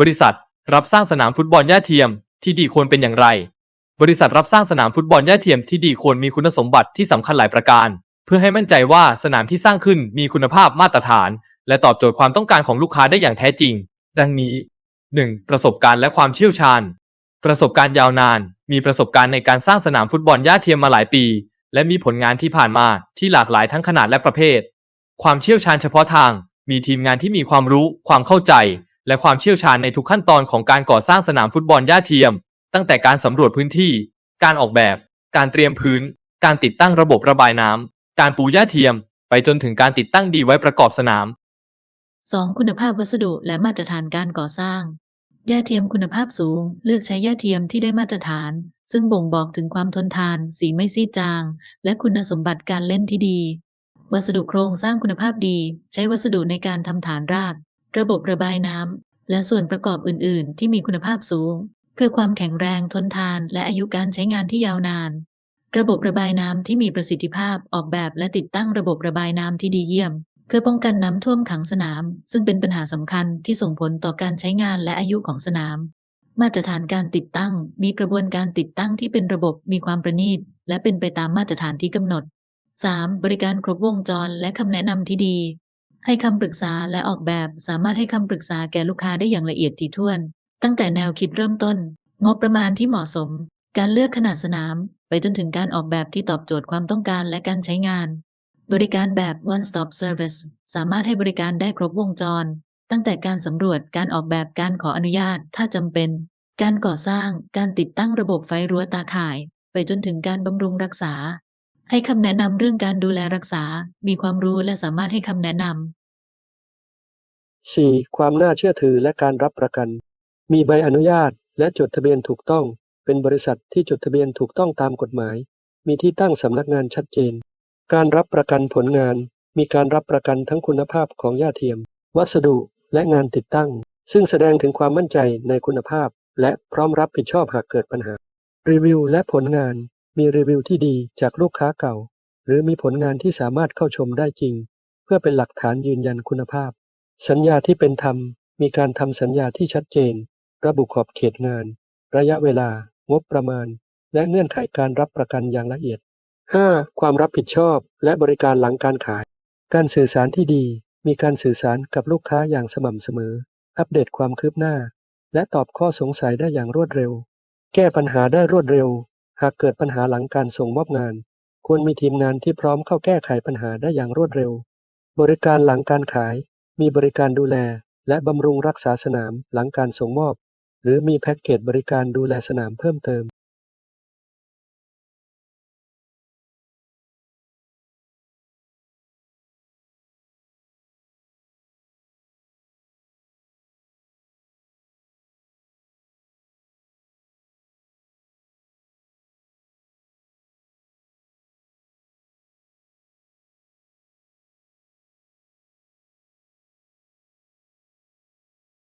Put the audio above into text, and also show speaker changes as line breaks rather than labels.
บริษัท รับสร้างสนามฟุตบอลหญ้าเทียมที่ดีควรเป็นอย่างไร บริษัทรับสร้างสนามฟุตบอลหญ้าเทียมที่ดีควรมีคุณสมบัติที่สำคัญหลายประการ เพื่อให้มั่นใจว่าสนามที่สร้างขึ้นมีคุณภาพมาตรฐาน และตอบโจทย์ความต้องการของลูกค้าได้อย่างแท้จริง ดังนี้ 1. ประสบการณ์และความเชี่ยวชาญ ประสบการณ์ยาวนาน มีประสบการณ์ในการสร้างสนามฟุตบอลหญ้าเทียมมาหลายปี และมีผลงานที่ผ่านมาที่หลากหลายทั้งขนาดและประเภท ความเชี่ยวชาญเฉพาะทาง มีทีมงานที่มีความรู้ ความเข้าใจ และความเชี่ยวชาญในทุกขั้นตอนของการก่อสร้างสนามฟุตบอลหญ้าเทียม ตั้งแต่การสำรวจพื้นที่ การออกแบบ การเตรียมพื้น การติดตั้งระบบระบายน้ำ การปูหญ้าเทียม ไปจนถึงการติดตั้งดีไว้ประกอบสนาม
2. คุณภาพวัสดุและมาตรฐานการก่อสร้างหญ้าเทียมคุณภาพสูง เลือกใช้หญ้าเทียมที่ได้มาตรฐาน ซึ่งบ่งบอกถึงความทนทาน สีไม่ซีดจาง และคุณสมบัติการเล่นที่ดี วัสดุโครงสร้างคุณภาพดี ใช้วัสดุในการทำฐานราก ระบบระบายน้ำ และส่วนประกอบอื่น ๆ ที่มีคุณภาพสูง เพื่อความแข็งแรงทนทาน และอายุการใช้งานที่ยาวนาน ระบบระบายน้ำที่มีประสิทธิภาพออกแบบและติดตั้งระบบระบายน้ำที่ดีเยี่ยม เพื่อป้องกันน้ำท่วมขังสนาม ซึ่งเป็นปัญหาสำคัญที่ส่งผลต่อการใช้งานและอายุของสนาม มาตรฐานการติดตั้ง มีกระบวนการติดตั้งที่เป็นระบบมีความประณีต และเป็นไปตามมาตรฐานที่กำหนด 3. บริการครบวงจรและคำแนะนำที่ดี ให้คำปรึกษาและออกแบบสามารถให้คำปรึกษาแก่ลูกค้าได้อย่างละเอียดถี่ถ้วน ตั้งแต่แนวคิดเริ่มต้น งบประมาณที่เหมาะสม การเลือกขนาดสนาม ไปจนถึงการออกแบบที่ตอบโจทย์ความต้องการและการใช้งาน บริการแบบ one stop service สามารถให้บริการได้ครบวงจร ตั้งแต่การสำรวจการออกแบบการขออนุญาต ถ้าจำเป็น การก่อสร้างการติดตั้งระบบไฟรั้วตาข่าย ไปจนถึงการบำรุงรักษา ให้คำแนะนำเรื่องการดูแลรักษา มีความรู้และสามารถให้คำแนะนำ
4. ความน่าเชื่อถือและการรับประกัน มีใบอนุญาตและจดทะเบียนถูกต้อง เป็นบริษัทที่จดทะเบียนถูกต้องตามกฎหมาย มีที่ตั้งสำนักงานชัดเจน การรับประกันผลงาน มีการรับประกันทั้งคุณภาพของหญ้าเทียม วัสดุและงานติดตั้ง ซึ่งแสดงถึงความมั่นใจในคุณภาพ และพร้อมรับผิดชอบหากเกิดปัญหา รีวิวและผลงาน มีรีวิวที่ดีจากลูกค้าเก่า หรือมีผลงานที่สามารถเข้าชมได้จริง เพื่อเป็นหลักฐานยืนยันคุณภาพ สัญญาที่เป็นธรรม มีการทำสัญญาที่ชัดเจน ระบุขอบเขตงาน ระยะเวลา งบประมาณ และเงื่อนไขการรับประกันอย่างละเอียด 5. ความรับผิดชอบ และบริการหลังการขาย การสื่อสารที่ดี มีการสื่อสารกับลูกค้าอย่างสม่ำเสมอ อัปเดตความคืบหน้า และตอบข้อสงสัยได้อย่างรวดเร็ว แก้ปัญหาได้รวดเร็ว หากเกิดปัญหาหลังการส่งมอบงาน ควรมีทีมงานที่พร้อมเข้าแก้ไขปัญหาได้อย่างรวดเร็ว บริการหลังการขาย มีบริการดูแล และบำรุงรักษาสนามหลังการส่งมอบ หรือมีแพ็กเกจบริการดูแลสนามเพิ่มเติม